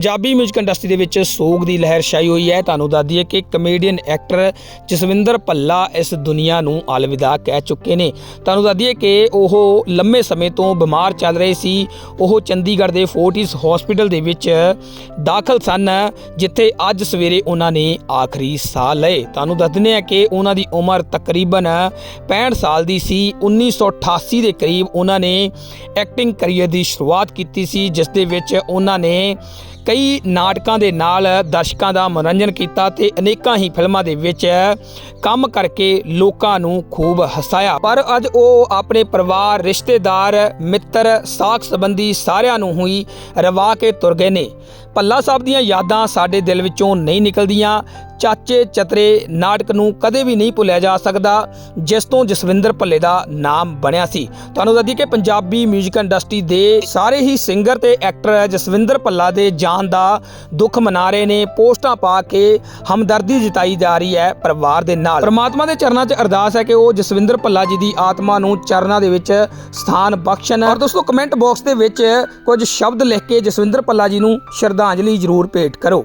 Punjabi 뮤직 industry ਦੇ ਵਿੱਚ ਸੋਗ ਦੀ ਲਹਿਰ ਛਾਈ ਹੋਈ ਹੈ। ਤੁਹਾਨੂੰ ਦੱਸ ਦਈਏ ਕਿ ਕਮੇਡੀਅਨ ਐਕਟਰ ਜਸਵਿੰਦਰ ਭੱਲਾ ਇਸ ਦੁਨੀਆ ਨੂੰ ਅਲਵਿਦਾ ਕਹਿ ਚੁੱਕੇ ਨੇ। ਤੁਹਾਨੂੰ ਦੱਸ ਦਈਏ ਕਿ ਉਹ ਲੰਮੇ ਸਮੇਂ ਤੋਂ ਬਿਮਾਰ ਚੱਲ ਰਹੇ ਸੀ। ਉਹ ਚੰਡੀਗੜ੍ਹ ਦੇ ਫੋਰਟਿਸ ਹਸਪੀਟਲ ਦੇ ਵਿੱਚ ਦਾਖਲ ਸਨ, ਜਿੱਥੇ ਅੱਜ ਸਵੇਰੇ ਉਹਨਾਂ ਨੇ ਆਖਰੀ ਸਾਹ ਲਏ। ਤੁਹਾਨੂੰ ਦੱਸ ਦਿੰਦੇ ਹਾਂ ਕਿ ਉਹਨਾਂ ਦੀ ਉਮਰ ਤਕਰੀਬਨ 65 ਸਾਲ ਦੀ ਸੀ। 1988 ਦੇ ਕਰੀਬ ਉਹਨਾਂ ਨੇ ਐਕਟਿੰਗ ਕਰੀਅਰ ਦੀ ਸ਼ੁਰੂਆਤ ਕੀਤੀ ਸੀ, ਜਿਸ ਦੇ ਵਿੱਚ ਉਹਨਾਂ ਨੇ ਕਈ ਨਾਟਕਾਂ ਦੇ ਨਾਲ ਦਰਸ਼ਕਾਂ ਦਾ ਮਨੋਰੰਜਨ ਕੀਤਾ ਤੇ ਅਨੇਕਾਂ ਹੀ ਫਿਲਮਾਂ ਦੇ ਵਿੱਚ ਕੰਮ ਕਰਕੇ ਲੋਕਾਂ ਨੂੰ ਖੂਬ ਹਸਾਇਆ। ਪਰ ਅੱਜ ਉਹ ਆਪਣੇ ਪਰਿਵਾਰ, ਰਿਸ਼ਤੇਦਾਰ, ਮਿੱਤਰ, ਸਾਖ ਸੰਬੰਧੀ ਸਾਰਿਆਂ ਨੂੰ ਹੀ ਰਵਾ ਕੇ ਤੁਰ ਗਏ ਨੇ। ਪੱਲਾ ਸਾਹਿਬ ਦੀਆਂ ਯਾਦਾਂ ਸਾਡੇ ਦਿਲ ਵਿੱਚੋਂ ਨਹੀਂ ਨਿਕਲਦੀਆਂ ਚਾਚੇ ਚਤਰੇ ਨਾਟਕ ਨੂੰ ਕਦੇ ਵੀ ਨਹੀਂ ਭੁੱਲਿਆ ਜਾ ਸਕਦਾ, ਜਿਸ ਤੋਂ ਜਸਵਿੰਦਰ ਭੱਲੇ ਦਾ ਨਾਮ ਬਣਿਆ ਸੀ। ਤੁਹਾਨੂੰ ਦੱਸਦੀ ਕਿ ਪੰਜਾਬੀ 뮤직 ਇੰਡਸਟਰੀ ਦੇ ਸਾਰੇ ਹੀ ਸਿੰਗਰ ਤੇ ਐਕਟਰ ਜਸਵਿੰਦਰ ਭੱਲਾ ਦੇ ਜਾਨ ਦਾ ਦੁੱਖ ਮਨਾ ਰਹੇ ਨੇ। ਪੋਸਟਾਂ ਪਾ ਕੇ ਹਮਦਰਦੀ ਜਤਾਈ ਜਾ ਰਹੀ ਹੈ ਪਰਿਵਾਰ ਦੇ ਨਾਲ। ਪ੍ਰਮਾਤਮਾ ਦੇ ਚਰਨਾਂ 'ਚ ਅਰਦਾਸ ਹੈ ਕਿ ਉਹ ਜਸਵਿੰਦਰ ਭੱਲਾ ਜੀ ਦੀ ਆਤਮਾ ਨੂੰ ਚਰਨਾਂ ਦੇ ਵਿੱਚ ਸਥਾਨ ਬਖਸ਼ਣ। ਔਰ ਦੋਸਤੋ ਕਮੈਂਟ ਬਾਕਸ ਦੇ ਵਿੱਚ ਕੁਝ ਸ਼ਬਦ ਲਿਖ ਕੇ ਜਸਵਿੰਦਰ ਭੱਲਾ ਜੀ ਨੂੰ ਸ਼ਰਧਾਂਜਲੀ ਜ਼ਰੂਰ ਭੇਟ ਕਰੋ।